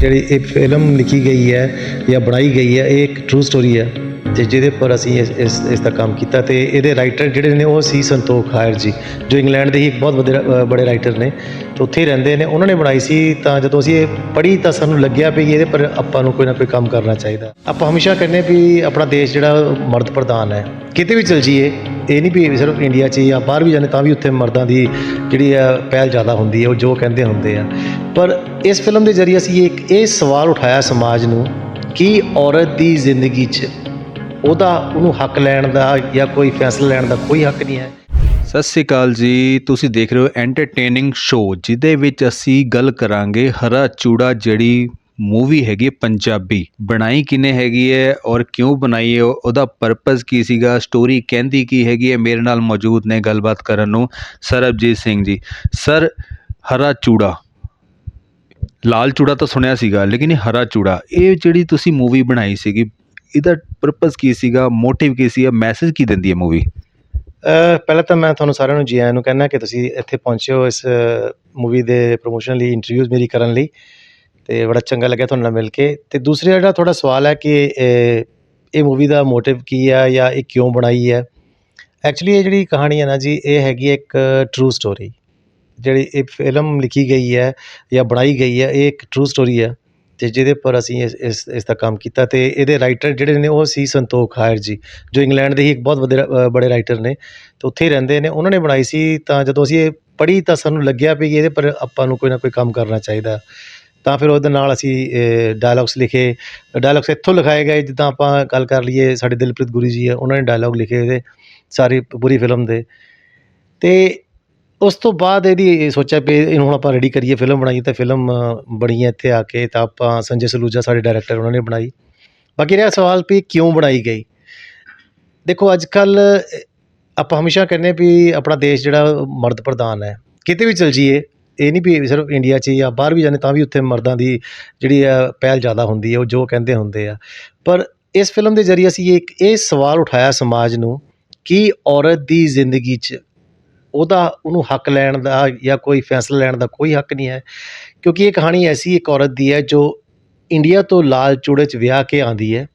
ਜਿਹੜੀ ਇਹ ਫਿਲਮ ਲਿਖੀ ਗਈ ਹੈ ਜਾਂ ਬਣਾਈ ਗਈ ਹੈ, ਇਹ ਇੱਕ ਟਰੂ ਸਟੋਰੀ ਹੈ ਤੇ ਜਿਹਦੇ ਪਰ ਅਸੀਂ ਇਸ ਇਸ ਦਾ ਕੰਮ ਕੀਤਾ ਤੇ ਇਹਦੇ ਰਾਈਟਰ ਜਿਹੜੇ ਨੇ ਉਹ ਸੀ ਸੰਤੋਖ ਹਾਇਰ ਜੀ, ਜੋ ਇੰਗਲੈਂਡ ਦੇ ਹੀ ਇੱਕ ਬਹੁਤ ਵਧੀਆ ਬੜੇ ਰਾਈਟਰ ਨੇ, ਤੇ ਉੱਥੇ ਹੀ ਰਹਿੰਦੇ ਨੇ, ਉਹਨਾਂ ਨੇ ਬਣਾਈ ਸੀ ਤਾਂ ਜਦੋਂ ਅਸੀਂ ਇਹ ਪੜ੍ਹੀ ਤਾਂ ਸਾਨੂੰ ਲੱਗਿਆ ਵੀ ਇਹਦੇ ਪਰ ਆਪਾਂ ਨੂੰ ਕੋਈ ਨਾ ਕੋਈ ਕੰਮ ਕਰਨਾ ਚਾਹੀਦਾ। ਆਪਾਂ ਹਮੇਸ਼ਾ ਕਹਿੰਦੇ ਵੀ ਆਪਣਾ ਦੇਸ਼ ਜਿਹੜਾ ਮਰਦ ਪ੍ਰਧਾਨ ਹੈ, ਕਿਤੇ ਵੀ ਚਲ ਜਾਈਏ, ਇਹ ਨਹੀਂ ਵੀ ਸਿਰਫ ਇੰਡੀਆ 'ਚ ਜਾਂ ਬਾਹਰ ਵੀ ਜਾਂਦੇ ਤਾਂ ਵੀ ਉੱਥੇ ਮਰਦਾਂ ਦੀ ਜਿਹੜੀ ਆ ਪਹਿਲ ਜ਼ਿਆਦਾ ਹੁੰਦੀ ਹੈ, ਉਹ ਜੋ ਕਹਿੰਦੇ ਹੁੰਦੇ ਆ। ਪਰ ਇਸ ਫਿਲਮ ਦੇ ਜ਼ਰੀਏ ਅਸੀਂ ਇੱਕ ਇਹ ਸਵਾਲ ਉਠਾਇਆ ਸਮਾਜ ਨੂੰ ਕਿ ਔਰਤ ਦੀ ਜ਼ਿੰਦਗੀ 'ਚ ਉਹਦਾ, ਉਹਨੂੰ ਹੱਕ ਲੈਣ ਦਾ ਜਾਂ ਕੋਈ ਫੈਸਲਾ ਲੈਣ ਦਾ ਕੋਈ ਹੱਕ ਨਹੀਂ ਹੈ। ਸਤਿ ਸ੍ਰੀ ਅਕਾਲ ਜੀ। ਤੁਸੀਂ ਦੇਖ ਰਹੇ ਹੋ ਐਂਟਰਟੇਨਿੰਗ ਸ਼ੋਅ ਜਿਹਦੇ ਵਿੱਚ ਅਸੀਂ ਗੱਲ ਕਰਾਂਗੇ ਹਰਾ ਚੂੜਾ ਜਿਹੜੀ ਮੂਵੀ ਹੈਗੀ ਪੰਜਾਬੀ। ਬਣਾਈ ਕਿਨੇ ਹੈਗੀ ਹੈ ਔਰ ਕਿਉਂ ਬਣਾਈ ਹੈ, ਉਹਦਾ ਪਰਪਸ ਕੀ ਸੀਗਾ ਸਟੋਰੀ ਕਹਿੰਦੀ ਕੀ ਹੈਗੀ ਹੈ, ਮੇਰੇ ਨਾਲ ਮੌਜੂਦ ਨੇ ਗੱਲਬਾਤ ਕਰਨ ਨੂੰ ਸਰਬਜੀਤ ਸਿੰਘ ਜੀ। ਸਰ, ਹਰਾ ਚੂੜਾ ਲਾਲ ਚੂੜਾ ਤਾਂ ਸੁਣਿਆ ਸੀਗਾ, ਲੇਕਿਨ ਇਹ ਹਰਾ ਚੂੜਾ, ਇਹ ਜਿਹੜੀ ਤੁਸੀਂ ਮੂਵੀ ਬਣਾਈ ਸੀਗੀ, ਇਹਦਾ ਪਰਪਸ ਕੀ ਸੀਗਾ ਮੋਟਿਵ ਕੀ ਸੀਗਾ ਮੈਸੇਜ ਕੀ ਦਿੰਦੀ ਹੈ ਮੂਵੀ ਪਹਿਲਾਂ ਤਾਂ ਮੈਂ ਤੁਹਾਨੂੰ ਸਾਰਿਆਂ ਨੂੰ, ਜੀ ਆਇਆਂ ਨੂੰ ਕਹਿਣਾ ਕਿ ਤੁਸੀਂ ਇੱਥੇ ਪਹੁੰਚੇ ਹੋ ਇਸ ਮੂਵੀ ਦੇ ਪ੍ਰੋਮੋਸ਼ਨ ਲਈ ਇੰਟਰਵਿਊਜ਼ ਮੇਰੀ ਕਰਨ ਲਈ, ਤੇ ਬੜਾ ਚੰਗਾ ਲੱਗਿਆ ਤੁਹਾਨੂੰ ਨਾਲ ਮਿਲ ਕੇ। ਤੇ ਦੂਸਰਾ ਜਿਹੜਾ ਤੁਹਾਡਾ ਸਵਾਲ ਹੈ ਕਿ ਇਹ ਮੂਵੀ ਦਾ ਮੋਟਿਵ ਕੀ ਹੈ ਜਾਂ ਇਹ ਕਿਉਂ ਬਣਾਈ ਹੈ? ਐਕਚੁਅਲੀ ਇਹ ਜਿਹੜੀ ਕਹਾਣੀ ਹੈ ਨਾ ਜੀ, ਇਹ ਹੈਗੀ ਹੈ ਇੱਕ ਟਰੂ ਸਟੋਰੀ ਜਿਹੜੀ ਇਹ ਫਿਲਮ ਲਿਖੀ ਗਈ ਹੈ ਜਾਂ ਬਣਾਈ ਗਈ ਹੈ, ਇਹ ਇੱਕ ਟਰੂ ਸਟੋਰੀ ਹੈ ਅਤੇ ਜਿਹਦੇ ਪਰ ਅਸੀਂ ਇਸ ਇਸ ਇਸ ਦਾ ਕੰਮ ਕੀਤਾ ਅਤੇ ਇਹਦੇ ਰਾਈਟਰ ਜਿਹੜੇ ਨੇ ਉਹ ਸੀ ਸੰਤੋਖ ਹਾਇਰ ਜੀ, ਜੋ ਇੰਗਲੈਂਡ ਦੇ ਹੀ ਇੱਕ ਬਹੁਤ ਵਧੀਆ ਬੜੇ ਰਾਈਟਰ ਨੇ ਅਤੇ ਉੱਥੇ ਹੀ ਰਹਿੰਦੇ ਨੇ, ਉਹਨਾਂ ਨੇ ਬਣਾਈ ਸੀ ਤਾਂ ਜਦੋਂ ਅਸੀਂ ਇਹ ਪੜ੍ਹੀ ਤਾਂ ਸਾਨੂੰ ਲੱਗਿਆ ਵੀ ਇਹਦੇ ਪਰ ਆਪਾਂ ਨੂੰ ਕੋਈ ਨਾ ਕੋਈ ਕੰਮ ਕਰਨਾ ਚਾਹੀਦਾ। ਤਾਂ ਫਿਰ ਉਹਦੇ ਨਾਲ ਅਸੀਂ ਡਾਇਲੌਗਸ ਲਿਖੇ ਡਾਇਲੌਗਸ ਇੱਥੋਂ ਲਿਖਾਏ ਗਏ, ਜਿੱਦਾਂ ਆਪਾਂ ਗੱਲ ਕਰ ਲਈਏ, ਸਾਡੇ ਦਿਲਪ੍ਰੀਤ ਗੁਰੂ ਜੀ ਆ ਉਹਨਾਂ ਨੇ ਡਾਇਲੌਗ ਲਿਖੇ ਇਹਦੇ, ਸਾਰੀ ਪੂਰੀ ਫਿਲਮ ਦੇ। ਅਤੇ ਉਸ ਤੋਂ ਬਾਅਦ ਇਹਦੀ ਸੋਚਿਆ ਵੀ ਇਹਨੂੰ ਹੁਣ ਆਪਾਂ ਰੈਡੀ ਕਰੀਏ ਫਿਲਮ ਬਣਾਈਏ ਤਾਂ ਫਿਲਮ ਬਣੀ ਹੈ ਇੱਥੇ ਆ ਕੇ, ਤਾਂ ਆਪਾਂ ਸੰਜੇ ਸਲੂਜਾ ਸਾਡੇ ਡਾਇਰੈਕਟਰ ਉਹਨਾਂ ਨੇ ਬਣਾਈ। ਬਾਕੀ ਰਿਹਾ ਸਵਾਲ ਵੀ ਕਿਉਂ ਬਣਾਈ ਗਈ? ਦੇਖੋ ਅੱਜ ਕੱਲ ਆਪਾਂ ਹਮੇਸ਼ਾ ਕਹਿੰਦੇ ਵੀ ਆਪਣਾ ਦੇਸ਼ ਜਿਹੜਾ ਮਰਦ ਪ੍ਰਧਾਨ ਹੈ। ਕਿਤੇ ਵੀ ਚਲ ਜਾਈਏ, ਇਹ ਨਹੀਂ ਵੀ ਸਿਰਫ ਇੰਡੀਆ 'ਚ ਹੀ ਜਾਂ ਬਾਹਰ ਵੀ ਜਾਂਦੇ, ਤਾਂ ਵੀ ਉੱਥੇ ਮਰਦਾਂ ਦੀ ਜਿਹੜੀ ਆ ਪਹਿਲ ਜ਼ਿਆਦਾ ਹੁੰਦੀ ਹੈ, ਉਹ ਜੋ ਕਹਿੰਦੇ ਹੁੰਦੇ ਆ। ਪਰ ਇਸ ਫਿਲਮ ਦੇ ਜ਼ਰੀਏ ਅਸੀਂ ਇੱਕ, ਇਹ ਸਵਾਲ ਉਠਾਇਆ ਸਮਾਜ ਨੂੰ ਕਿ ਔਰਤ ਦੀ ਜ਼ਿੰਦਗੀ 'ਚ ਉਹਦਾ ਉਹਨੂੰ ਹੱਕ ਲੈਣ ਦਾ ਜਾਂ ਕੋਈ ਫੈਸਲਾ ਲੈਣ ਦਾ ਕੋਈ ਹੱਕ ਨਹੀਂ ਹੈ। ਕਿਉਂਕਿ ਇਹ ਕਹਾਣੀ ਐਸੀ ਇੱਕ ਔਰਤ ਦੀ ਹੈ ਜੋ ਇੰਡੀਆ ਤੋਂ ਲਾਲ ਚੂੜੇ 'ਚ ਵਿਆਹ ਕੇ ਆਂਦੀ ਹੈ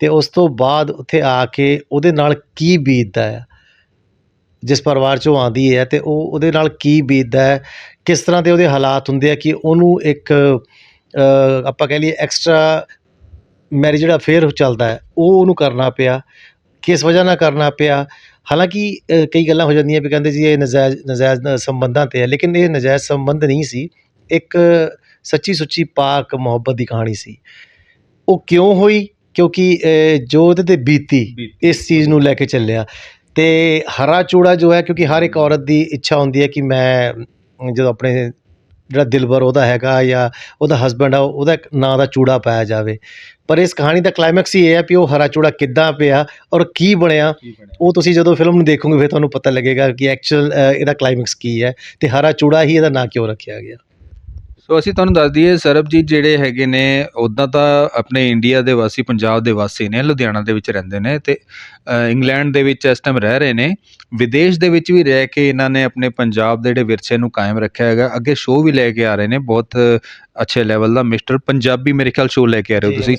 ਤੇ ਉਸ ਤੋਂ ਬਾਅਦ ਉੱਥੇ ਆ ਕੇ ਉਹਦੇ ਨਾਲ ਕੀ ਬੀਤਦਾ ਹੈ, ਜਿਸ ਪਰਿਵਾਰ 'ਚੋਂ ਆਂਦੀ ਹੈ ਤੇ ਉਹ ਉਹਦੇ ਨਾਲ ਕੀ ਬੀਤਦਾ ਹੈ, ਕਿਸ ਤਰ੍ਹਾਂ ਦੇ ਉਹਦੇ ਹਾਲਾਤ ਹੁੰਦੇ ਆ ਕਿ ਉਹਨੂੰ ਇੱਕ ਆਪਾਂ ਕਹਿ ਲਈਏ ਐਕਸਟਰਾ ਮੈਰਿਜ ਜਿਹੜਾ ਅਫੇਅਰ ਚੱਲਦਾ ਹੈ, ਉਹ ਉਹਨੂੰ ਕਰਨਾ ਪਿਆ, ਕਿਸ ਵਜ੍ਹਾ ਨਾਲ ਕਰਨਾ ਪਿਆ ਹਾਲਾਂਕਿ ਕਈ ਗੱਲਾਂ ਹੋ ਜਾਂਦੀਆਂ ਵੀ ਕਹਿੰਦੇ ਜੀ ਇਹ ਨਜਾਇਜ਼ ਨਜਾਇਜ਼ ਸੰਬੰਧਾਂ ਤੇ ਹੈ ਲੇਕਿਨ ਇਹ ਨਜਾਇਜ਼ ਸੰਬੰਧ ਨਹੀਂ ਸੀ। ਇੱਕ ਸੱਚੀ ਸੁੱਚੀ ਪਾਕ ਮੁਹੱਬਤ ਦੀ ਕਹਾਣੀ ਸੀ। ਉਹ ਕਿਉਂ ਹੋਈ? ਕਿਉਂਕਿ ਜੋ ਉਹਦੇ ਤੇ ਬੀਤੀ ਇਸ ਚੀਜ਼ ਨੂੰ ਲੈ ਕੇ ਚੱਲਿਆ। ਤੇ ਹਰਾ ਚੂੜਾ ਜੋ ਹੈ ਕਿਉਂਕਿ ਹਰ ਇੱਕ ਔਰਤ ਦੀ ਇੱਛਾ ਹੁੰਦੀ ਹੈ ਕਿ ਮੈਂ ਜਦੋਂ ਆਪਣੇ ਜਿਹੜਾ ਦਿਲਬਰ ਉਹਦਾ ਹੈਗਾ ਜਾਂ ਉਹਦਾ ਹਸਬੰਡ ਆ ਉਹਦਾ ਇੱਕ ਨਾਂ ਦਾ ਚੂੜਾ ਪਾਇਆ ਜਾਵੇ। ਪਰ ਇਸ ਕਹਾਣੀ ਦਾ ਕਲਾਈਮੈਕਸ ਹੀ ਇਹ ਹੈ ਵੀ ਉਹ ਹਰਾ ਚੂੜਾ ਕਿੱਦਾਂ ਪਿਆ ਔਰ ਕੀ ਬਣਿਆ। ਉਹ ਤੁਸੀਂ ਜਦੋਂ ਫਿਲਮ ਨੂੰ ਦੇਖੋਗੇ ਫਿਰ ਤੁਹਾਨੂੰ ਪਤਾ ਲੱਗੇਗਾ ਕਿ ਐਕਚੁਅਲ ਇਹਦਾ ਕਲਾਈਮੈਕਸ ਕੀ ਹੈ ਤੇ ਹਰਾ ਚੂੜਾ ਹੀ ਇਹਦਾ ਨਾਂ ਕਿਉਂ ਰੱਖਿਆ ਗਿਆ। ਸੋ ਅਸੀਂ ਤੁਹਾਨੂੰ ਦੱਸ ਦਈਏ ਸਰਬਜੀਤ ਜਿਹੜੇ ਹੈਗੇ ਨੇ ਉਦਾਂ ਤਾਂ ਆਪਣੇ ਇੰਡੀਆ ਦੇ ਵਾਸੀ ਪੰਜਾਬ ਦੇ ਵਾਸੀ ਨੇ ਲੁਧਿਆਣਾ ਦੇ ਵਿੱਚ ਰਹਿੰਦੇ ਨੇ ਤੇ ਅ, ਇੰਗਲੈਂਡ ਦੇ ਵਿੱਚ ਇਸ ਟਾਈਮ ਰਹਿ ਰਹੇ ਨੇ। ਵਿਦੇਸ਼ ਦੇ ਵਿੱਚ ਵੀ ਰਹਿ ਕੇ ਇਹਨਾਂ ਨੇ ਆਪਣੇ ਪੰਜਾਬ ਦੇ ਜਿਹੜੇ ਵਿਰਸੇ ਨੂੰ ਕਾਇਮ ਰੱਖਿਆ ਹੈਗਾ। ਅੱਗੇ ਸ਼ੋਅ ਵੀ ਲੈ ਕੇ ਆ ਰਹੇ ਨੇ ਬਹੁਤ ਅੱਛੇ ਲੈਵਲ ਦਾ ਮਿਸਟਰ ਪੰਜਾਬੀ ਮੇਰੇ ਖਿਆਲ ਸ਼ੋਅ ਲੈ ਕੇ ਆ ਰਹੇ ਹੋ ਤੁਸੀਂ।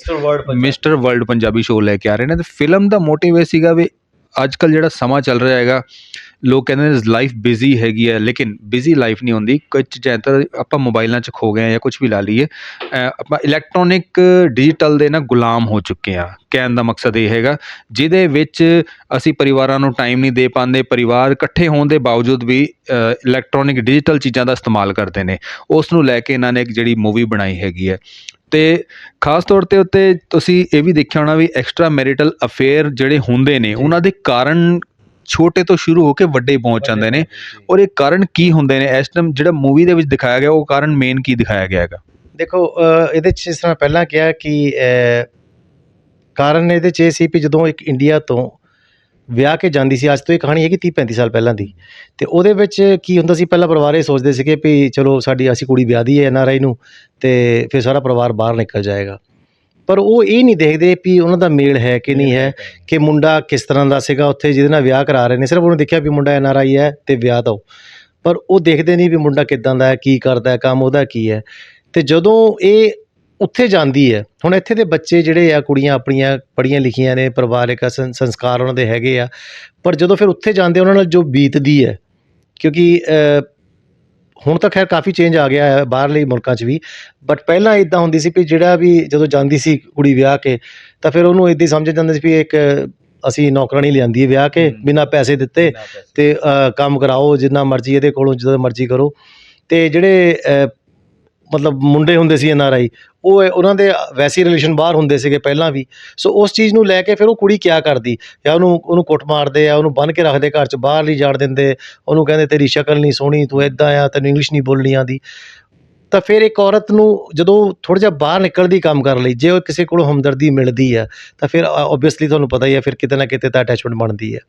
Mister world Punjabi. ਸ਼ੋਅ ਲੈ ਕੇ ਆ ਰਹੇ ਨੇ ਤੇ ਫਿਲਮ ਦਾ ਮੋਟਿਵ ਇਹ ਸੀਗਾ ਵੀ ਅੱਜ ਕੱਲ ਜਿਹੜਾ ਸਮਾਂ ਚੱਲ ਰਿਹਾ ਹੈਗਾ ਲੋਕ ਕਹਿੰਦੇ ਨੇ ਲਾਈਫ ਬਿਜ਼ੀ ਹੈਗੀ ਹੈ ਲੇਕਿਨ ਬਿਜ਼ੀ ਲਾਈਫ ਨਹੀਂ ਹੁੰਦੀ। ਕੁਝ ਜ਼ਿਆਦਾਤਰ ਆਪਾਂ ਮੋਬਾਈਲਾਂ 'ਚ ਖੋ ਗਏ ਜਾਂ ਕੁਝ ਵੀ ਲਾ ਲਈਏ। ਆਪਾਂ ਇਲੈਕਟ੍ਰੋਨਿਕ ਡਿਜੀਟਲ ਦੇ ਨਾ ਗੁਲਾਮ ਹੋ ਚੁੱਕੇ ਆ। ਕਹਿਣ ਦਾ ਮਕਸਦ ਇਹ ਹੈਗਾ ਜਿਹਦੇ ਵਿੱਚ ਅਸੀਂ ਪਰਿਵਾਰਾਂ ਨੂੰ ਟਾਈਮ ਨਹੀਂ ਦੇ ਪਾਉਂਦੇ ਪਰਿਵਾਰ ਇਕੱਠੇ ਹੋਣ ਦੇ ਬਾਵਜੂਦ ਵੀ ਇਲੈਕਟ੍ਰੋਨਿਕ ਡਿਜੀਟਲ ਚੀਜ਼ਾਂ ਦਾ ਇਸਤੇਮਾਲ ਕਰਦੇ ਨੇ। ਉਸ ਨੂੰ ਲੈ ਕੇ ਇਹਨਾਂ ਨੇ ਇੱਕ ਜਿਹੜੀ ਮੂਵੀ ਬਣਾਈ ਹੈਗੀ ਹੈ। ਤੇ ਖਾਸ ਤੌਰ ਤੇ ਉੱਤੇ ਤੁਸੀਂ ਇਹ ਵੀ ਦੇਖਿਆ ਹੋਣਾ ਵੀ ਐਕਸਟਰਾ ਮੈਰਿਟਲ ਅਫੇਅਰ ਜਿਹੜੇ ਹੁੰਦੇ ਨੇ ਉਹਨਾਂ ਦੇ ਕਾਰਨ ਛੋਟੇ ਤੋਂ ਸ਼ੁਰੂ ਹੋ ਕੇ ਵੱਡੇ ਪਹੁੰਚ ਜਾਂਦੇ ਨੇ। ਔਰ ਇਹ ਕਾਰਨ ਕੀ ਹੁੰਦੇ ਨੇ? ਇਸ ਟਾਈਮ ਜਿਹੜਾ ਮੂਵੀ ਦੇ ਵਿੱਚ ਦਿਖਾਇਆ ਗਿਆ ਉਹ ਕਾਰਨ ਮੇਨ ਕੀ ਦਿਖਾਇਆ ਗਿਆ ਹੈਗਾ? ਦੇਖੋ ਇਹਦੇ 'ਚ ਜਿਸ ਤਰ੍ਹਾਂ ਪਹਿਲਾਂ ਕਿਹਾ ਕਿ ਕਾਰਨ ਇਹਦੇ 'ਚ ਇਹ ਸੀ ਵੀ ਜਦੋਂ ਇੱਕ ਇੰਡੀਆ ਤੋਂ ਵਿਆਹ ਕੇ ਜਾਂਦੀ ਸੀ ਅੱਜ ਤੋਂ ਇਹ ਕਹਾਣੀ ਹੈਗੀ 30 35 ਸਾਲ ਪਹਿਲਾਂ ਦੀ। ਤੇ ਉਹਦੇ ਵਿੱਚ ਕੀ ਹੁੰਦਾ ਸੀ ਪਹਿਲਾਂ ਪਰਿਵਾਰ ਇਹ ਸੋਚਦੇ ਸੀਗੇ ਵੀ ਚਲੋ ਸਾਡੀ ਅਸੀਂ ਕੁੜੀ ਵਿਆਹ ਦੀ ਹੈ ਐਨ ਆਰ ਆਈ ਨੂੰ ਤੇ ਫਿਰ ਸਾਰਾ ਪਰਿਵਾਰ ਬਾਹਰ ਨਿਕਲ ਜਾਏਗਾ। ਪਰ ਉਹ ਇਹ ਨਹੀਂ ਦੇਖਦੇ ਵੀ ਉਹਨਾਂ ਦਾ ਮੇਲ ਹੈ ਕਿ ਨਹੀਂ ਹੈ ਕਿ ਮੁੰਡਾ ਕਿਸ ਤਰ੍ਹਾਂ ਦਾ ਸੀਗਾ ਉੱਥੇ ਜਿਹਦੇ ਨਾਲ ਵਿਆਹ ਕਰਾ ਰਹੇ ਨੇ। ਸਿਰਫ ਉਹਨੇ ਦੇਖਿਆ ਵੀ ਮੁੰਡਾ ਐਨ ਆਰ ਆਈ ਹੈ ਤੇ ਵਿਆਹ ਦੋ ਪਰ ਉਹ ਦੇਖਦੇ ਨਹੀਂ ਵੀ ਮੁੰਡਾ ਕਿੱਦਾਂ ਦਾ ਹੈ ਕੀ ਕਰਦਾ ਹੈ ਕੰਮ ਉਹਦਾ ਕੀ ਹੈ। ਤੇ ਜਦੋਂ ਇਹ ਉੱਥੇ ਜਾਂਦੀ ਹੈ ਹੁਣ ਇੱਥੇ ਦੇ ਬੱਚੇ ਜਿਹੜੇ ਆ ਕੁੜੀਆਂ ਆਪਣੀਆਂ ਪੜ੍ਹੀਆਂ ਲਿਖੀਆਂ ਨੇ ਪਰਿਵਾਰਕ ਸੰਸਕਾਰ ਉਹਨਾਂ ਦੇ ਹੈਗੇ ਆ। ਪਰ ਜਦੋਂ ਫਿਰ ਉੱਥੇ ਜਾਂਦੇ ਉਹਨਾਂ ਨਾਲ ਜੋ ਬੀਤਦੀ ਹੈ ਕਿਉਂਕਿ ਹੁਣ ਤਾਂ ਖੈਰ ਕਾਫੀ ਚੇਂਜ ਆ ਗਿਆ ਹੈ ਬਾਹਰਲੇ ਮੁਲਕਾਂ 'ਚ ਵੀ। ਬਟ ਪਹਿਲਾਂ ਇਦਾਂ ਹੁੰਦੀ ਸੀ ਕਿ ਜਿਹੜਾ ਵੀ ਜਦੋਂ ਜਾਂਦੀ ਸੀ ਕੁੜੀ ਵਿਆਹ ਕੇ ਤਾਂ ਫਿਰ ਉਹਨੂੰ ਇਦਾਂ ਹੀ ਸਮਝਿਆ ਜਾਂਦਾ ਸੀ ਵੀ ਇੱਕ ਅਸੀਂ ਨੌਕਰਾਨੀ ਲਿਆਂਦੀ ਹੈ ਵਿਆਹ ਕੇ। ਬਿਨਾਂ ਪੈਸੇ ਦਿੱਤੇ ਤੇ ਕੰਮ ਕਰਾਓ ਜਿੰਨਾ ਮਰਜ਼ੀ ਇਹਦੇ ਕੋਲੋਂ ਜਦੋਂ ਮਰਜ਼ੀ ਕਰੋ। ਤੇ ਜਿਹੜੇ ਮਤਲਬ ਮੁੰਡੇ ਹੁੰਦੇ ਸੀ ਐਨ ਆਰ ਆਈ ਉਹ ਉਹਨਾਂ ਦੇ ਵੈਸੀ ਰਿਲੇਸ਼ਨ ਬਾਹਰ ਹੁੰਦੇ ਸੀਗੇ ਪਹਿਲਾਂ ਵੀ। ਸੋ ਉਸ ਚੀਜ਼ ਨੂੰ ਲੈ ਕੇ ਫਿਰ ਉਹ ਕੁੜੀ ਕਿਆ ਕਰਦੀ? ਜਾਂ ਉਹਨੂੰ ਉਹਨੂੰ ਕੁੱਟ ਮਾਰਦੇ ਆ ਉਹਨੂੰ ਬੰਨ ਕੇ ਰੱਖਦੇ ਘਰ 'ਚ ਬਾਹਰ ਨਹੀਂ ਜਾਣ ਦਿੰਦੇ। ਉਹਨੂੰ ਕਹਿੰਦੇ ਤੇਰੀ ਸ਼ਕਲ ਨਹੀਂ ਸੋਹਣੀ ਤੂੰ ਇਦਾਂ ਆ ਤੈਨੂੰ ਇੰਗਲਿਸ਼ ਨਹੀਂ ਬੋਲਣੀ ਆਉਂਦੀ। ਤਾਂ ਫਿਰ ਇੱਕ ਔਰਤ ਨੂੰ ਜਦੋਂ ਥੋੜਾ ਜਿਹਾ ਬਾਹਰ ਨਿਕਲਦੀ ਕੰਮ ਕਰ ਲਈ ਜੇ ਉਹ ਕਿਸੇ ਕੋਲੋਂ ਹਮਦਰਦੀ ਮਿਲਦੀ ਆ ਤਾਂ ਫਿਰ ਆਬਵੀਅਸਲੀ ਤੁਹਾਨੂੰ ਪਤਾ ਹੀ ਆ ਫਿਰ ਕਿਤੇ ਨਾ ਕਿਤੇ ਤਾਂ ਅਟੈਚਮੈਂਟ ਬਣਦੀ ਹੈ।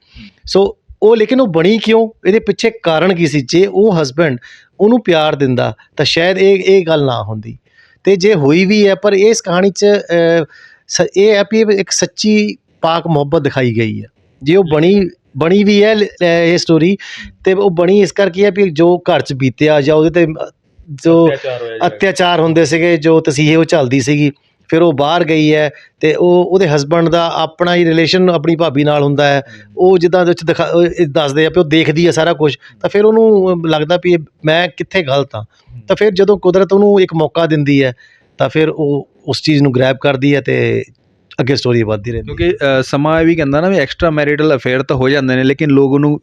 ਸੋ ਉਹ ਲੇਕਿਨ ਉਹ ਬਣੀ ਕਿਉਂ? ਇਹਦੇ ਪਿੱਛੇ ਕਾਰਨ ਕੀ ਸੀ? ਜੇ ਉਹ ਹਸਬੈਂਡ ਉਹਨੂੰ ਪਿਆਰ ਦਿੰਦਾ ਤਾਂ ਸ਼ਾਇਦ ਇਹ ਇਹ ਗੱਲ ਨਾ ਹੁੰਦੀ। ਤੇ ਜੇ ਹੋਈ ਵੀ ਹੈ ਪਰ ਇਸ ਕਹਾਣੀ 'ਚ ਇਹ ਹੈ ਵੀ ਇੱਕ ਸੱਚੀ ਪਾਕ ਮੁਹੱਬਤ ਦਿਖਾਈ ਗਈ ਹੈ। ਜੇ ਉਹ ਬਣੀ ਬਣੀ ਵੀ ਹੈ ਇਹ ਸਟੋਰੀ ਤੇ ਉਹ ਬਣੀ ਇਸ ਕਰਕੇ ਹੈ ਵੀ ਜੋ ਘਰ 'ਚ ਬੀਤਿਆ ਜਾਂ ਉਹਦੇ ਤੇ ਜੋ ਅਤਿਆਚਾਰ ਹੁੰਦੇ ਸੀਗੇ ਜੋ ਤਸੀਹੇ ਉਹ ਚੱਲਦੀ ਸੀਗੀ ਫਿਰ ਉਹ ਬਾਹਰ ਗਈ ਹੈ ਅਤੇ ਉਹ ਉਹਦੇ ਹਸਬੈਂਡ ਦਾ ਆਪਣਾ ਹੀ ਰਿਲੇਸ਼ਨ ਆਪਣੀ ਭਾਬੀ ਨਾਲ ਹੁੰਦਾ ਹੈ। ਉਹ ਜਿੱਦਾਂ ਉਹਦੇ 'ਚ ਦਿਖਾ ਦੱਸਦੇ ਆ ਵੀ ਉਹ ਦੇਖਦੀ ਹੈ ਸਾਰਾ ਕੁਛ। ਤਾਂ ਫਿਰ ਉਹਨੂੰ ਲੱਗਦਾ ਵੀ ਮੈਂ ਕਿੱਥੇ ਗਲਤ ਹਾਂ। ਤਾਂ ਫਿਰ ਜਦੋਂ ਕੁਦਰਤ ਉਹਨੂੰ ਇੱਕ ਮੌਕਾ ਦਿੰਦੀ ਹੈ, ਤਾਂ ਫਿਰ ਉਹ ਉਸ ਚੀਜ਼ ਨੂੰ ਗ੍ਰੈਬ ਕਰਦੀ ਹੈ ਅਤੇ ਅੱਗੇ ਸਟੋਰੀ ਵੱਧਦੀ ਰਹਿੰਦੀ ਕਿਉਂਕਿ ਅ, ਸਮਾਂ ਇਹ ਵੀ ਕਹਿੰਦਾ ਨਾ ਵੀ ਐਕਸਟਰਾ ਮੈਰਿਟਲ ਅਫੇਅਰ ਤਾਂ ਹੋ ਜਾਂਦੇ ਨੇ ਲੇਕਿਨ ਲੋਕ ਉਹਨੂੰ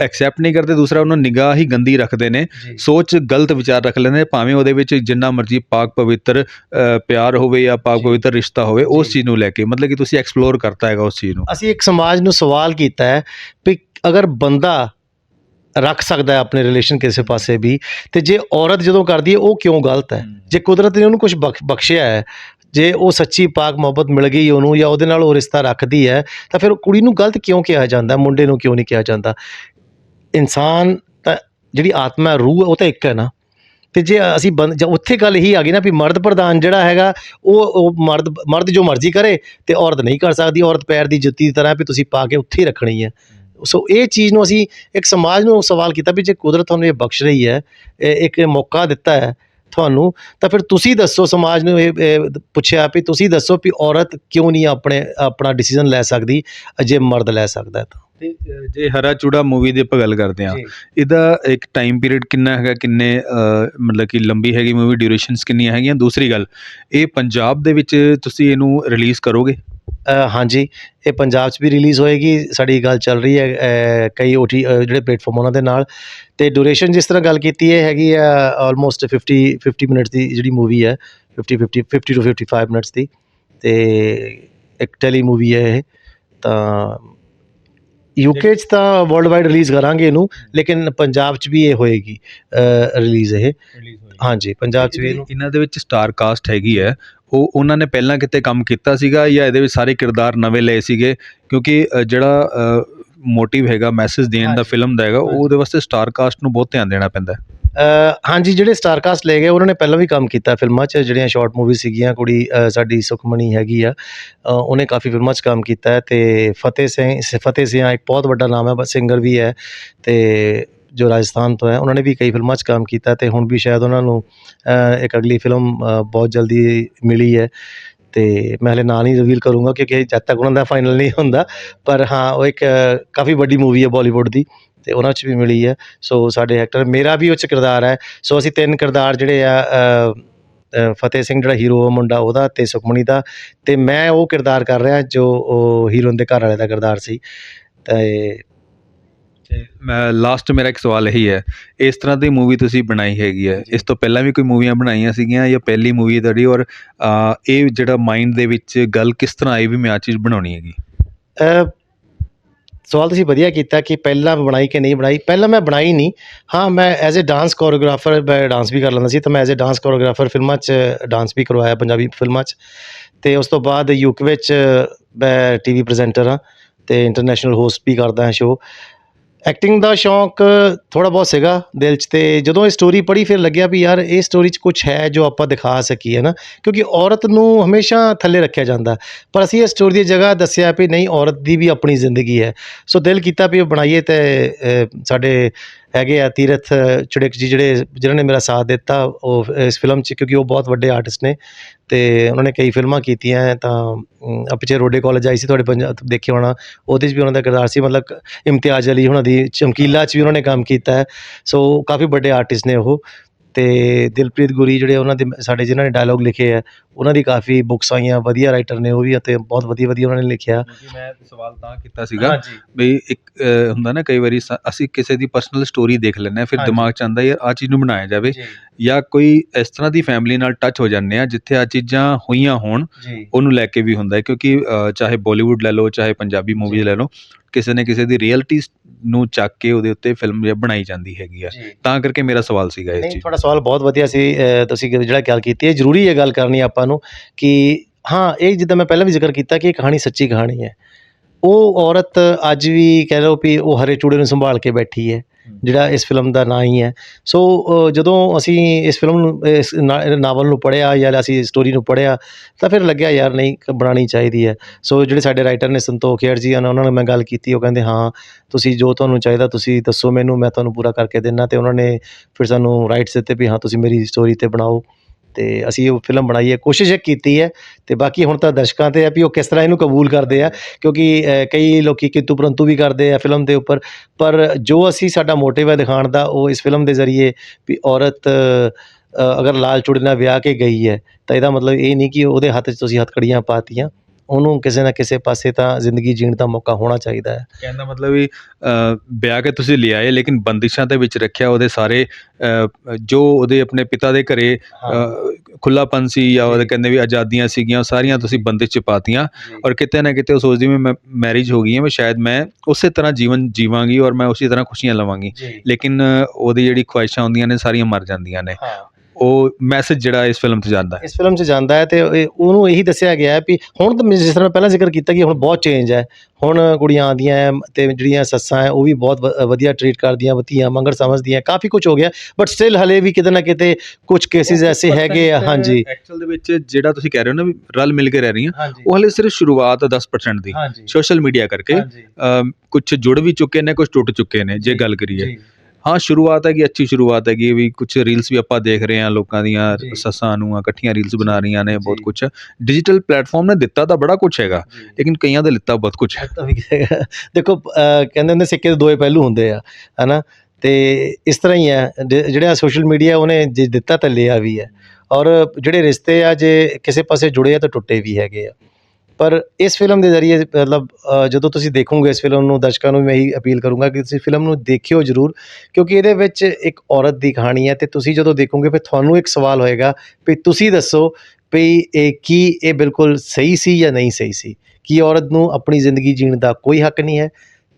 ਐਕਸੈਪਟ ਨਹੀਂ ਕਰਦੇ। ਦੂਸਰਾ ਉਹਨਾਂ ਨਿਗਾਹ ਹੀ ਗੰਦੀ ਰੱਖਦੇ ਨੇ ਜੀ। ਸੋਚ ਗਲਤ ਵਿਚਾਰ ਰੱਖ ਲੈਂਦੇ ਨੇ ਭਾਵੇਂ ਉਹਦੇ ਵਿੱਚ ਜਿੰਨਾ ਮਰਜ਼ੀ ਪਾਕ ਪਵਿੱਤਰ ਅ, ਪਿਆਰ ਹੋਵੇ ਜਾਂ ਪਾਕ ਜੀ। ਪਵਿੱਤਰ ਰਿਸ਼ਤਾ ਹੋਵੇ ਉਸ ਜੀ। ਚੀਜ਼ ਨੂੰ ਲੈ ਕੇ ਮਤਲਬ ਕਿ ਤੁਸੀਂ ਐਕਸਪਲੋਰ ਕਰਤਾ ਹੈਗਾ ਉਸ ਚੀਜ਼ ਨੂੰ। ਅਸੀਂ ਇੱਕ ਸਮਾਜ ਨੂੰ ਸਵਾਲ ਕੀਤਾ ਹੈ ਵੀ ਅਗਰ ਬੰਦਾ ਰੱਖ ਸਕਦਾ ਹੈ ਆਪਣੇ ਰਿਲੇਸ਼ਨ ਕਿਸੇ ਪਾਸੇ ਵੀ ਤੇ ਜੇ ਔਰਤ ਜਦੋਂ ਕਰਦੀ ਹੈ ਉਹ ਕਿਉਂ ਗਲਤ ਹੈ? ਜੇ ਕੁਦਰਤ ਨੇ ਉਹਨੂੰ ਕੁਝ ਬਖਸ਼ਿਆ ਹੈ ਜੇ ਉਹ ਸੱਚੀ ਪਾਕ ਮੁਹੱਬਤ ਮਿਲ ਗਈ ਉਹਨੂੰ ਜਾਂ ਉਹਦੇ ਨਾਲ ਉਹ ਰਿਸ਼ਤਾ ਰੱਖਦੀ ਹੈ ਤਾਂ ਫਿਰ ਉਹ ਕੁੜੀ ਨੂੰ ਗਲਤ ਕਿਉਂ ਕਿਹਾ ਜਾਂਦਾ? ਮੁੰਡੇ ਨੂੰ ਕਿਉਂ ਨਹੀਂ ਕਿਹਾ ਜਾਂਦਾ? ਇਨਸਾਨ ਤਾਂ ਜਿਹੜੀ ਆਤਮਾ ਰੂਹ ਹੈ, ਉਹ ਤਾਂ ਇੱਕ ਹੈ ਨਾ। ਤੇ ਜੇ ਅਸੀਂ ਬੰਦ ਜਾਂ ਉੱਥੇ ਗੱਲ ਇਹੀ ਆ ਗਈ ਨਾ ਵੀ ਮਰਦ ਪ੍ਰਧਾਨ ਜਿਹੜਾ ਹੈਗਾ ਉਹ ਉਹ ਮਰਦ ਮਰਦ ਜੋ ਮਰਜ਼ੀ ਕਰੇ ਤੇ ਔਰਤ ਨਹੀਂ ਕਰ ਸਕਦੀ ਔਰਤ ਪੈਰ ਦੀ ਜੁੱਤੀ ਦੀ ਤਰ੍ਹਾਂ ਵੀ ਤੁਸੀਂ ਪਾ ਕੇ ਉੱਥੇ ਹੀ ਰੱਖਣੀ ਹੈ। ਸੋ ਇਹ ਚੀਜ਼ ਨੂੰ ਅਸੀਂ ਇੱਕ ਸਮਾਜ ਨੂੰ ਸਵਾਲ ਕੀਤਾ ਵੀ ਜੇ ਕੁਦਰਤ ਤੁਹਾਨੂੰ ਇਹ ਬਖਸ਼ ਰਹੀ ਹੈ ਇੱਕ ਮੌਕਾ ਦਿੱਤਾ ਹੈ ਤੁਹਾਨੂੰ ਤਾਂ ਫਿਰ ਤੁਸੀਂ ਦੱਸੋ ਸਮਾਜ ਨੂੰ ਇਹ ਇਹ ਪੁੱਛਿਆ ਵੀ ਤੁਸੀਂ ਦੱਸੋ ਵੀ ਔਰਤ ਕਿਉਂ ਨਹੀਂ ਆਪਣੇ ਆਪਣਾ ਡਿਸੀਜਨ ਲੈ ਸਕਦੀ ਜੇ ਮਰਦ ਲੈ ਸਕਦਾ ਹੈ ਤਾਂ। ਤੇ ਅ, ਜੇ ਹਰਾ ਚੂੜਾ ਮੂਵੀ ਦੀ ਆਪਾਂ ਗੱਲ ਕਰਦੇ ਹਾਂ ਜੀ। ਇਹਦਾ ਇੱਕ ਟਾਈਮ ਪੀਰੀਅਡ ਕਿੰਨਾ ਹੈਗਾ ਕਿੰਨੇ ਅ, ਮਤਲਬ ਕਿ ਲੰਬੀ ਹੈਗੀ ਮੂਵੀ ਡਿਊਰੇਸ਼ਨਸ ਕਿੰਨੀਆਂ ਹੈਗੀਆਂ? ਦੂਸਰੀ ਗੱਲ ਇਹ ਪੰਜਾਬ ਦੇ ਵਿੱਚ ਤੁਸੀਂ ਇਹਨੂੰ ਰਿਲੀਜ਼ ਕਰੋਗੇ? ਹਾਂਜੀ ਇਹ ਪੰਜਾਬ 'ਚ ਵੀ ਰਿਲੀਜ਼ ਹੋਏਗੀ ਸਾਡੀ ਗੱਲ ਚੱਲ ਰਹੀ ਹੈ ਕਈ ਓਟੀ ਜਿਹੜੇ ਪਲੇਟਫਾਰਮ ਉਹਨਾਂ ਦੇ ਨਾਲ। ਤੇ ਡਿਊਰੇਸ਼ਨ ਜਿਸ ਤਰ੍ਹਾਂ ਗੱਲ ਕੀਤੀ ਹੈ ਹੈਗੀ ਆ ਆਲਮੋਸਟ 50 50 ਮਿੰਟਸ ਦੀ ਜਿਹੜੀ ਮੂਵੀ ਹੈ 50 50 50 ਟੂ 55 ਮਿੰਟਸ ਦੀ। ਤੇ ਇੱਕ ਟੈਲੀ ਮੂਵੀ ਹੈ ਇਹ ਤਾਂ ਯੂਕੇ 'ਚ ਤਾਂ ਵਰਲਡ ਵਾਈਡ ਰਿਲੀਜ਼ ਕਰਾਂਗੇ ਇਹਨੂੰ ਲੇਕਿਨ ਪੰਜਾਬ 'ਚ ਵੀ ਇਹ ਹੋਏਗੀ ਰਿਲੀਜ਼ ਇਹ। ਹਾਂਜੀ ਪੰਜਾਬ 'ਚ ਵੀ ਇਹਨਾਂ ਦੇ ਵਿੱਚ ਸਟਾਰ ਕਾਸਟ ਹੈਗੀ ਹੈ ਉਹ ਉਹਨਾਂ ਨੇ ਪਹਿਲਾਂ ਕਿਤੇ ਕੰਮ ਕੀਤਾ ਸੀਗਾ ਜਾਂ ਇਹਦੇ ਵਿੱਚ ਸਾਰੇ ਕਿਰਦਾਰ ਨਵੇਂ ਲਏ ਸੀਗੇ? ਕਿਉਂਕਿ ਜਿਹੜਾ ਮੋਟਿਵ ਹੈਗਾ ਮੈਸੇਜ ਦੇਣ ਦਾ। ਫਿਲਮ ਦਾ ਹੈਗਾ ਉਹ ਉਹਦੇ ਵਾਸਤੇ ਸਟਾਰ ਕਾਸਟ ਨੂੰ ਬਹੁਤ ਧਿਆਨ ਦੇਣਾ ਪੈਂਦਾ। ਹਾਂਜੀ ਜਿਹੜੇ ਸਟਾਰਕਾਸਟ ਲੈ ਗਏ ਉਹਨਾਂ ਨੇ ਪਹਿਲਾਂ ਵੀ ਕੰਮ ਕੀਤਾ ਫਿਲਮਾਂ 'ਚ ਜਿਹੜੀਆਂ ਸ਼ਾਰਟ ਮੂਵੀ ਸੀਗੀਆਂ ਕੁੜੀ ਸਾਡੀ ਸੁਖਮਣੀ ਹੈਗੀ ਆ ਉਹਨੇ ਕਾਫੀ ਫਿਲਮਾਂ 'ਚ ਕੰਮ ਕੀਤਾ ਤੇ ਫਤਿਹ ਸਿੰਘ ਫਤਿਹ ਸਿੰਘ ਇੱਕ ਬਹੁਤ ਵੱਡਾ ਨਾਮ ਹੈ ਸਿੰਗਰ ਵੀ ਹੈ ਤੇ ਜੋ ਰਾਜਸਥਾਨ ਤੋਂ ਹੈ, ਉਹਨਾਂ ਨੇ ਵੀ ਕਈ ਫਿਲਮਾਂ 'ਚ ਕੰਮ ਕੀਤਾ ਅਤੇ ਹੁਣ ਵੀ ਸ਼ਾਇਦ ਉਹਨਾਂ ਨੂੰ ਇੱਕ ਅਗਲੀ ਫਿਲਮ ਬਹੁਤ ਜਲਦੀ ਮਿਲੀ ਹੈ। ਅਤੇ ਮੈਂ ਹਲੇ ਨਾਂ ਨਹੀਂ ਰਿਵੀਲ ਕਰੂੰਗਾ ਕਿਉਂਕਿ ਜਦ ਤੱਕ ਉਹਨਾਂ ਦਾ ਫਾਈਨਲ ਨਹੀਂ ਹੁੰਦਾ, ਪਰ ਹਾਂ, ਉਹ ਇੱਕ ਕਾਫੀ ਵੱਡੀ ਮੂਵੀ ਹੈ ਬਾਲੀਵੁੱਡ ਦੀ ਅਤੇ ਉਹਨਾਂ 'ਚ ਵੀ ਮਿਲੀ ਹੈ। ਸੋ ਸਾਡੇ ਐਕਟਰ ਮੇਰਾ ਵੀ ਉਹ 'ਚ ਕਿਰਦਾਰ ਹੈ। ਸੋ ਅਸੀਂ ਤਿੰਨ ਕਿਰਦਾਰ ਜਿਹੜੇ ਆ ਫਤਿਹ ਸਿੰਘ ਜਿਹੜਾ ਹੀਰੋ ਮੁੰਡਾ ਉਹਦਾ ਤੇ ਸੁਖਮਣੀ ਦਾ ਤੇ ਮੈਂ ਉਹ ਕਿਰਦਾਰ ਕਰ ਰਿਹਾ ਜੋ ਉਹ ਹੀਰੋਇਨ ਦੇ ਘਰ ਵਾਲੇ ਦਾ ਕਿਰਦਾਰ ਸੀ। ਤੇ ਮੈਂ ਲਾਸਟ ਮੇਰਾ ਇੱਕ ਸਵਾਲ ਇਹੀ ਹੈ ਇਸ ਤਰ੍ਹਾਂ ਦੀ ਮੂਵੀ ਤੁਸੀਂ ਬਣਾਈ ਹੈਗੀ ਹੈ। ਇਸ ਤੋਂ ਪਹਿਲਾਂ ਵੀ ਕੋਈ ਮੂਵੀਆਂ ਬਣਾਈਆਂ ਸੀਗੀਆਂ ਜਾਂ ਪਹਿਲੀ ਮੂਵੀ ਤੁਹਾਡੀ ਔਰ ਇਹ ਜਿਹੜਾ ਮਾਈਂਡ ਦੇ ਵਿੱਚ ਗੱਲ ਕਿਸ ਤਰ੍ਹਾਂ ਆਈ ਵੀ ਮੈਂ ਆ ਚੀਜ਼ ਬਣਾਉਣੀ ਹੈਗੀ? ਸਵਾਲ ਤੁਸੀਂ ਵਧੀਆ ਕੀਤਾ ਕਿ ਪਹਿਲਾਂ ਬਣਾਈ ਕਿ ਨਹੀਂ ਬਣਾਈ ਪਹਿਲਾਂ ਮੈਂ ਬਣਾਈ ਨਹੀਂ। ਹਾਂ ਮੈਂ ਐਜ਼ ਅ ਡਾਂਸ ਕੋਰੀਓਗ੍ਰਾਫਰ ਮੈਂ ਡਾਂਸ ਵੀ ਕਰ ਲੈਂਦਾ ਸੀ ਤਾਂ ਮੈਂ ਐਜ਼ ਅ ਡਾਂਸ ਕੋਰੀਓਗ੍ਰਾਫਰ ਫਿਲਮਾਂ 'ਚ ਡਾਂਸ ਵੀ ਕਰਵਾਇਆ ਪੰਜਾਬੀ ਫਿਲਮਾਂ 'ਚ। ਤੇ ਉਸ ਤੋਂ ਬਾਅਦ ਯੂਕੇ ਵਿੱਚ ਮੈਂ ਟੀਵੀ ਪ੍ਰੈਜ਼ੈਂਟਰ ਹਾਂ ਤੇ ਇੰਟਰਨੈਸ਼ਨਲ ਹੋਸਟ ਵੀ ਕਰਦਾ ਹਾਂ ਸ਼ੋਅ ਐਕਟਿੰਗ ਦਾ ਸ਼ੌਂਕ ਥੋੜਾ ਬਹੁਤ ਸੀਗਾ ਦਿਲ 'ਚ ਤੇ ਜਦੋਂ ਇਹ ਸਟੋਰੀ ਪੜ੍ਹੀ ਫਿਰ ਲੱਗਿਆ ਵੀ ਯਾਰ ਇਹ ਸਟੋਰੀ 'ਚ ਕੁਝ ਹੈ ਜੋ ਆਪਾਂ ਦਿਖਾ ਸਕੀਏ ਨਾ ਕਿਉਂਕਿ ਔਰਤ ਨੂੰ ਹਮੇਸ਼ਾ ਥੱਲੇ ਰੱਖਿਆ ਜਾਂਦਾ। ਪਰ ਅਸੀਂ ਇਹ ਸਟੋਰੀ ਦੀ ਜਗ੍ਹਾ ਦੱਸਿਆ ਵੀ ਨਹੀਂ, ਔਰਤ ਦੀ ਵੀ ਆਪਣੀ ਜ਼ਿੰਦਗੀ ਹੈ। ਸੋ ਦਿਲ ਕੀਤਾ ਵੀ ਉਹ ਬਣਾਈਏ ਤੇ ਸਾਡੇ ਹੈਗੇ ਆ ਤੀਰਥ ਚੜਿਕ ਜੀ ਜਿਹੜੇ ਜਿਨ੍ਹਾਂ ਨੇ ਮੇਰਾ ਸਾਥ ਦਿੱਤਾ ਉਹ ਇਸ ਫਿਲਮ 'ਚ ਕਿਉਂਕਿ ਉਹ ਬਹੁਤ ਵੱਡੇ ਆਰਟਿਸਟ ਨੇ ਤੇ ਉਹਨਾਂ ਨੇ ਕਈ ਫਿਲਮਾਂ ਕੀਤੀਆਂ ਹੈ ਤਾਂ ਅਮ, ਆ ਪਿੱਛੇ ਰੋਡੇ ਕਾਲਜ ਆਈ ਸੀ ਤੁਹਾਡੇ ਪੰਜਾਬ ਦੇਖਿਆ ਹੋਣਾ ਉਹਦੇ 'ਚ ਵੀ ਉਹਨਾਂ ਦਾ ਕਿਰਦਾਰ ਸੀ ਮਤਲਬ ਇਮਤਿਆਜ਼ ਅਲੀ ਉਹਨਾਂ ਦੀ ਚਮਕੀਲਾ 'ਚ ਵੀ ਉਹਨਾਂ ਨੇ ਕੰਮ ਕੀਤਾ ਹੈ ਸੋ ਕਾਫੀ ਵੱਡੇ ਆਰਟਿਸਟ ਨੇ ਉਹ। ਤੇ ਦਿਲਪ੍ਰੀਤ ਗੁਰੀ ਜਿਹੜੇ ਉਹਨਾਂ ਦੇ ਸਾਡੇ ਜਿਨ੍ਹਾਂ ਨੇ ਡਾਇਲੌਗ ਲਿਖੇ ਹੈ ਉਹਨਾਂ ਦੀ ਕਾਫੀ ਬੁੱਕਸ ਆਈਆਂ ਵਧੀਆ ਰਾਈਟਰ ਨੇ ਉਹ ਵੀ ਅਤੇ ਬਹੁਤ ਵਧੀਆ ਵਧੀਆ ਉਹਨਾਂ ਨੇ ਲਿਖਿਆ। ਮੈਂ ਸਵਾਲ ਤਾਂ ਕੀਤਾ ਸੀਗਾ ਵੀ ਇੱਕ ਹੁੰਦਾ ਨਾ ਕਈ ਵਾਰੀ ਅਸੀਂ ਕਿਸੇ ਦੀ ਪਰਸਨਲ ਸਟੋਰੀ ਦੇਖ ਲੈਂਦੇ ਹਾਂ ਫਿਰ। ਦਿਮਾਗ 'ਚ ਆਉਂਦਾ ਯਾਰ ਆ ਚੀਜ਼ ਨੂੰ ਬਣਾਇਆ ਜਾਵੇ ਜੀ। ਕੋਈ ਇਸ ਤਰ੍ਹਾਂ ਦੀ ਫੈਮਿਲੀ ਨਾਲ ਟੱਚ ਹੋ ਜਾਂਦੇ ਆ ਜਿੱਥੇ ਆ ਚੀਜ਼ਾਂ ਹੋਈਆਂ ਹੋਣ ਉਹਨੂੰ ਲੈ ਕੇ ਵੀ ਹੁੰਦਾ ਕਿਉਂਕਿ ਚਾਹੇ ਬਾਲੀਵੁੱਡ ਲੈ ਲਓ ਚਾਹੇ ਪੰਜਾਬੀ ਮੂਵੀਜ਼ ਜੀ। ਲੈ ਲਓ ਕਿਸੇ ਨਾ ਕਿਸੇ ਦੀ ਰਿਐਲਿਟੀ ਨੂੰ ਚੱਕ ਕੇ ਉਹਦੇ ਉੱਤੇ ਫਿਲਮ ਬਣਾਈ ਜਾਂਦੀ ਹੈਗੀ ਆ। ਜੀ। ਤਾਂ ਕਰਕੇ ਮੇਰਾ ਸਵਾਲ ਸੀਗਾ ਇਸ ਨਹੀਂ ਚੀਜ਼ ਤੁਹਾਡਾ ਸਵਾਲ ਬਹੁਤ ਵਧੀਆ ਸੀ ਤੁਸੀਂ ਜਿਹੜਾ ਗੱਲ ਕੀਤੀ ਹੈ ਜ਼ਰੂਰੀ ਹੈ ਗੱਲ ਕਰਨੀ ਆਪਾਂ ਨੂੰ ਕਿ ਹਾਂ ਇਹ ਜਿੱਦਾਂ ਮੈਂ ਪਹਿਲਾਂ ਵੀ ਜ਼ਿਕਰ ਕੀਤਾ ਕਿ ਇਹ ਕਹਾਣੀ ਸੱਚੀ ਕਹਾਣੀ ਹੈ। ਉਹ ਔਰਤ ਅੱਜ ਵੀ ਕਹਿ ਲਓ ਵੀ ਉਹ ਹਰੇ ਚੂੜੇ ਨੂੰ ਸੰਭਾਲ ਕੇ ਬੈਠੀ ਹੈ। ਜਿਹੜਾ ਇਸ ਫਿਲਮ ਦਾ ਨਾਂ ਹੀ ਹੈ। ਸੋ ਜਦੋਂ ਅਸੀਂ ਇਸ ਫਿਲਮ ਨੂੰ, ਇਸ ਨਾਵਲ ਨੂੰ ਪੜ੍ਹਿਆ ਜਾਂ ਅਸੀਂ ਸਟੋਰੀ ਨੂੰ ਪੜ੍ਹਿਆ, ਤਾਂ ਫਿਰ ਲੱਗਿਆ ਯਾਰ ਨਹੀਂ ਬਣਾਉਣੀ ਚਾਹੀਦੀ ਹੈ। ਸੋ ਜਿਹੜੇ ਸਾਡੇ ਰਾਈਟਰ ਨੇ ਸੰਤੋਖ ਖੇੜ ਜੀ, ਉਹਨਾਂ ਨਾਲ ਮੈਂ ਗੱਲ ਕੀਤੀ, ਉਹ ਕਹਿੰਦੇ, ਹਾਂ, ਤੁਸੀਂ ਜੋ ਤੁਹਾਨੂੰ ਚਾਹੀਦਾ, ਤੁਸੀਂ ਦੱਸੋ ਮੈਨੂੰ, ਮੈਂ ਤੁਹਾਨੂੰ ਪੂਰਾ ਕਰਕੇ ਦੇਣਾ ਅਤੇ ਉਹਨਾਂ ਨੇ ਫਿਰ ਸਾਨੂੰ ਰਾਈਟਸ ਦਿੱਤੇ ਵੀ, ਹਾਂ, ਤੁਸੀਂ ਮੇਰੀ ਸਟੋਰੀ ਤੇ ਬਣਾਓ। ਅਤੇ ਅਸੀਂ ਉਹ ਫਿਲਮ ਬਣਾਈ ਹੈ, ਕੋਸ਼ਿਸ਼ ਕੀਤੀ ਹੈ ਅਤੇ ਬਾਕੀ ਹੁਣ ਤਾਂ ਦਰਸ਼ਕਾਂ ਤੇ ਹੈ ਵੀ ਉਹ ਕਿਸ ਤਰ੍ਹਾਂ ਇਹਨੂੰ ਕਬੂਲ ਕਰਦੇ ਆ, ਕਿਉਂਕਿ ਕਈ ਲੋਕ ਕਿੰਤੂ ਪਰੰਤੂ ਵੀ ਕਰਦੇ ਆ ਫਿਲਮ ਦੇ ਉੱਪਰ, ਪਰ ਜੋ ਅਸੀਂ ਸਾਡਾ ਮੋਟਿਵ ਹੈ ਦਿਖਾਉਣ ਦਾ, ਉਹ ਇਸ ਫਿਲਮ ਦੇ ਜ਼ਰੀਏ ਵੀ ਔਰਤ ਅਗਰ ਲਾਲ ਚੂੜੇ ਨਾਲ ਵਿਆਹ ਕੇ ਗਈ ਹੈ, ਤਾਂ ਇਹਦਾ ਮਤਲਬ ਇਹ ਨਹੀਂ ਕਿ ਉਹਦੇ ਹੱਥ 'ਚ ਤੁਸੀਂ ਹੱਥਕੜੀਆਂ ਪਾਤੀਆਂ ਉਹਨੂੰ ਕਿਸੇ ਨਾ ਕਿਸੇ ਪਾਸੇ ਤਾਂ ਜ਼ਿੰਦਗੀ ਜੀਣ ਦਾ ਮੌਕਾ ਹੋਣਾ ਚਾਹੀਦਾ ਹੈ। ਕਹਿੰਦਾ ਮਤਲਬ ਵੀ ਅ, ਵਿਆਹ ਕੇ ਤੁਸੀਂ ਲਿਆਏ ਲੇਕਿਨ ਬੰਦਿਸ਼ਾਂ ਦੇ ਵਿੱਚ ਰੱਖਿਆ ਉਹਦੇ ਸਾਰੇ ਅ, ਜੋ ਉਹਦੇ ਆਪਣੇ ਪਿਤਾ ਦੇ ਘਰੇ ਅ, ਖੁੱਲਾਪਨ ਸੀ ਜਾਂ ਉਹਦੇ ਕਹਿੰਦੇ ਵੀ ਆਜ਼ਾਦੀਆਂ ਸੀਗੀਆਂ ਉਹ ਸਾਰੀਆਂ ਤੁਸੀਂ ਬੰਦਿਸ਼ ਚ ਪਾਤੀਆਂ। ਔਰ ਕਿਤੇ ਨਾ ਕਿਤੇ ਉਹ ਸੋਚਦੀ ਵੀ ਮੈਂ ਮੈਰਿਜ ਹੋ ਗਈ ਹੈ ਮੈਂ ਸ਼ਾਇਦ ਮੈਂ ਉਸੇ ਤਰ੍ਹਾਂ ਜੀਵਨ ਜੀਵਾਂਗੀ ਔਰ ਮੈਂ ਉਸੇ ਤਰ੍ਹਾਂ ਖੁਸ਼ੀਆਂ ਲਵਾਂਗੀ। ਜੀ। ਲੇਕਿਨ ਅ, ਉਹਦੀ ਜਿਹੜੀ ਖੁਆਇਸ਼ਾਂ ਹੁੰਦੀਆਂ ਨੇ ਸਾਰੀਆਂ ਮਰ ਜਾਂਦੀਆਂ ਨੇ। ਹਾਂ। ਉਹ ਮੈਸੇਜ ਜਿਹੜਾ ਇਸ ਫਿਲਮ 'ਚ ਜਾਂਦਾ ਹੈ। ਇਸ ਫਿਲਮ 'ਚ ਜਾਂਦਾ ਹੈ ਤੇ ਇਹ- ਉਹਨੂੰ ਇਹੀ ਦੱਸਿਆ ਗਿਆ ਹੈ ਵੀ ਹੁਣ ਤਾਂ ਮੈਂ ਜਿਸ ਤਰ੍ਹਾਂ ਮੈਂ ਪਹਿਲਾਂ ਜ਼ਿਕਰ ਕੀਤਾ ਕਿ ਹੁਣ ਬਹੁਤ ਚੇਂਜ ਹੈ। ਹੁਣ ਕੁੜੀਆਂ ਆਉਂਦੀਆਂ ਹੈ ਤੇ ਜਿਹੜੀਆਂ ਸੱਸਾਂ ਹੈ ਉਹ ਵੀ ਬਹੁਤ ਵ- ਵਧੀਆ ਟਰੀਟ ਕਰਦੀਆਂ ਵਤੀਆਂ ਮੰਗਰ ਸਮਝਦੀਆਂ ਕਾਫੀ ਕੁਝ ਹੋ ਗਿਆ। ਬਟ ਸਟਿਲ ਹਲੇ ਵੀ ਕਿਤੇ ਨਾ ਕਿਤੇ ਕੁਝ ਕੇਸਿਸ ਐਸੇ ਹੈਗੇ ਆ ਹਾਂਜੀ। ਐਕਚੁਅਲ ਦੇ ਵਿੱਚ ਜਿਹੜਾ ਤੁਸੀਂ ਕਹਿ ਰਹੇ ਹੋ ਨਾ ਵੀ ਰਲ ਮਿਲ ਕੇ ਰਹਿ ਰਹੀਆਂ ਹਾਂਜੀ। ਉਹ ਹਲੇ ਸਿਰਫ ਸ਼ੁਰੂਆਤ ਹੈ 10% ਦੀ। ਹਾਂਜੀ। ਸੋਸ਼ਲ ਮੀਡੀਆ ਕਰਕੇ ਹਾਂਜੀ। ਕੁਝ ਜੁੜ ਵੀ ਚੁੱਕੇ ਨੇ ਕੁਝ ਟੁੱਟ ਚੁੱਕੇ ਨੇ ਜੇ ਜੀ, ਗੱਲ ਕਰੀਏ। ਜੀ। ਹਾਂ ਸ਼ੁਰੂਆਤ ਹੈਗੀ ਅੱਛੀ ਸ਼ੁਰੂਆਤ ਹੈਗੀ ਵੀ ਕੁਝ ਰੀਲਸ ਵੀ ਆਪਾਂ ਦੇਖ ਰਹੇ ਹਾਂ ਲੋਕਾਂ ਦੀਆਂ। ਸੱਸਾਂ ਨੂੰ ਇਕੱਠੀਆਂ ਰੀਲਸ ਬਣਾ ਰਹੀਆਂ ਨੇ ਬਹੁਤ। ਕੁਝ ਡਿਜੀਟਲ ਪਲੇਟਫਾਰਮ ਨੇ ਦਿੱਤਾ ਤਾਂ ਬੜਾ ਕੁਝ ਹੈਗਾ ਲੇਕਿਨ ਕਈਆਂ ਦੇ ਲਿੱਤਾ ਬਹੁਤ ਕੁਝ ਹੈ ਤਾਂ ਵੀ ਹੈਗਾ। ਦੇਖੋ ਕਹਿੰਦੇ ਹੁੰਦੇ ਸਿੱਕੇ ਦੇ ਦੋਏ ਪਹਿਲੂ ਹੁੰਦੇ ਆ ਹਨਾ? ਤੇ ਇਸ ਤਰ੍ਹਾਂ ਹੀ ਹੈ ਜਿਹੜਾ ਸੋਸ਼ਲ ਮੀਡੀਆ ਉਹਨੇ ਜੇ ਦਿੱਤਾ ਤਾਂ ਲਿਆ ਵੀ ਹੈ ਔਰ ਜਿਹੜੇ ਰਿਸ਼ਤੇ ਆ ਜੇ ਕਿਸੇ ਪਾਸੇ ਜੁੜੇ ਆ ਤਾਂ ਟੁੱਟੇ ਵੀ ਹੈਗੇ ਆ। ਪਰ ਇਸ ਫਿਲਮ ਦੇ ਜ਼ਰੀਏ, ਮਤਲਬ ਜਦੋਂ ਤੁਸੀਂ ਦੇਖੋਗੇ ਇਸ ਫਿਲਮ ਨੂੰ, ਦਰਸ਼ਕਾਂ ਨੂੰ ਮੈਂ ਇਹੀ ਅਪੀਲ ਕਰੂੰਗਾ ਕਿ ਤੁਸੀਂ ਫਿਲਮ ਨੂੰ ਦੇਖਿਓ ਜ਼ਰੂਰ, ਕਿਉਂਕਿ ਇਹਦੇ ਵਿੱਚ ਇੱਕ ਔਰਤ ਦੀ ਕਹਾਣੀ ਹੈ ਤੇ ਤੁਸੀਂ ਜਦੋਂ ਦੇਖੋਗੇ ਫਿਰ ਤੁਹਾਨੂੰ ਇੱਕ ਸਵਾਲ ਹੋਏਗਾ ਵੀ ਤੁਸੀਂ ਦੱਸੋ ਵੀ ਇਹ ਕੀ, ਇਹ ਬਿਲਕੁਲ ਸਹੀ ਸੀ ਜਾਂ ਨਹੀਂ ਸਹੀ ਸੀ? ਕੀ ਔਰਤ ਨੂੰ ਆਪਣੀ ਜ਼ਿੰਦਗੀ ਜੀਣ ਦਾ ਕੋਈ ਹੱਕ ਨਹੀਂ ਹੈ?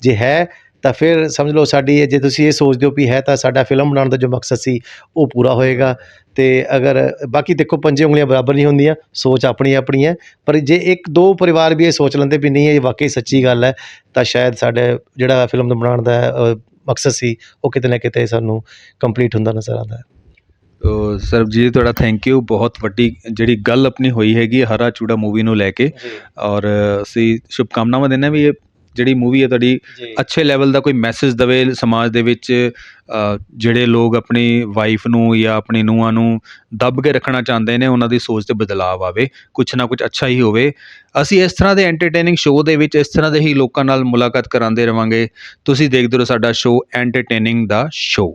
ਜੇ ਹੈ ਤਾਂ ਫਿਰ ਸਮਝ ਲਓ ਸਾਡੀ ਇਹ- ਜੇ ਤੁਸੀਂ ਇਹ ਸੋਚਦੇ ਹੋ ਵੀ ਹੈ ਤਾਂ ਸਾਡਾ ਫਿਲਮ ਬਣਾਉਣ ਦਾ ਜੋ ਮਕਸਦ ਸੀ ਉਹ ਪੂਰਾ ਹੋਏਗਾ। ਤੇ ਅਗਰ ਬਾਕੀ ਦੇਖੋ ਪੰਜੇ ਉਂਗਲੀਆਂ ਬਰਾਬਰ ਨਹੀਂ ਹੁੰਦੀਆਂ ਸੋਚ ਆਪਣੀ ਆਪਣੀ ਹੈ। ਪਰ ਜੇ ਇੱਕ ਦੋ ਪਰਿਵਾਰ ਵੀ ਇਹ ਸੋਚ ਲੈਂਦੇ ਵੀ ਨਹੀਂ ਇਹ ਵਾਕਈ ਸੱਚੀ ਗੱਲ ਹੈ ਤਾਂ ਸ਼ਾਇਦ ਸਾਡੇ ਜਿਹੜਾ ਫਿਲਮ ਦਾ ਬਣਾਉਣ ਦਾ ਮਕਸਦ ਸੀ ਉਹ ਕਿਤੇ ਨਾ ਕਿਤੇ ਸਾਨੂੰ ਕੰਪਲੀਟ ਹੁੰਦਾ ਨਜ਼ਰ ਆਉਂਦਾ ਹੈ। ਤੋ ਸਰਬਜੀਤ ਤੁਹਾਡਾ ਥੈਂਕ ਯੂ ਬਹੁਤ ਵੱਡੀ ਜਿਹੜੀ ਗੱਲ ਆਪਣੀ ਹੋਈ ਹੈਗੀ ਹਰਾ ਚੂੜਾ ਮੂਵੀ ਨੂੰ ਲੈ ਕੇ। ਔਰ ਅਸੀਂ ਸ਼ੁਭਕਾਮਨਾਵਾਂ ਦਿੰਦੇ ਵੀ ਇਹ ਜਿਹੜੀ ਮੂਵੀ ਹੈ ਤੁਹਾਡੀ ਜੀ। ਅੱਛੇ ਲੈਵਲ ਦਾ ਕੋਈ ਮੈਸੇਜ ਦਵੇ ਸਮਾਜ ਦੇ ਵਿੱਚ ਅ, ਜਿਹੜੇ ਲੋਕ ਆਪਣੀ ਵਾਈਫ ਨੂੰ ਜਾਂ ਆਪਣੀ ਨੂੰਹਾਂ ਨੂੰ ਦੱਬ ਕੇ ਰੱਖਣਾ ਚਾਹੁੰਦੇ ਨੇ ਉਹਨਾਂ ਦੀ ਸੋਚ ਤੇ ਬਦਲਾਅ ਆਵੇ ਕੁਝ ਨਾ ਕੁਝ ਅੱਛਾ ਹੀ ਹੋਵੇ। ਅਸੀਂ ਇਸ ਤਰ੍ਹਾਂ ਦੇ ਐਂਟਰਟੇਨਿੰਗ ਸ਼ੋਅ ਦੇ ਵਿੱਚ ਇਸ ਤਰ੍ਹਾਂ ਦੇ ਹੀ ਲੋਕਾਂ ਨਾਲ ਮੁਲਾਕਾਤ ਕਰਾਉਂਦੇ ਰਵਾਂਗੇ। ਤੁਸੀਂ ਦੇਖਦੇ ਰਹੋ ਸਾਡਾ ਸ਼ੋਅ ਐਂਟਰਟੇਨਿੰਗ ਦਾ ਸ਼ੋਅ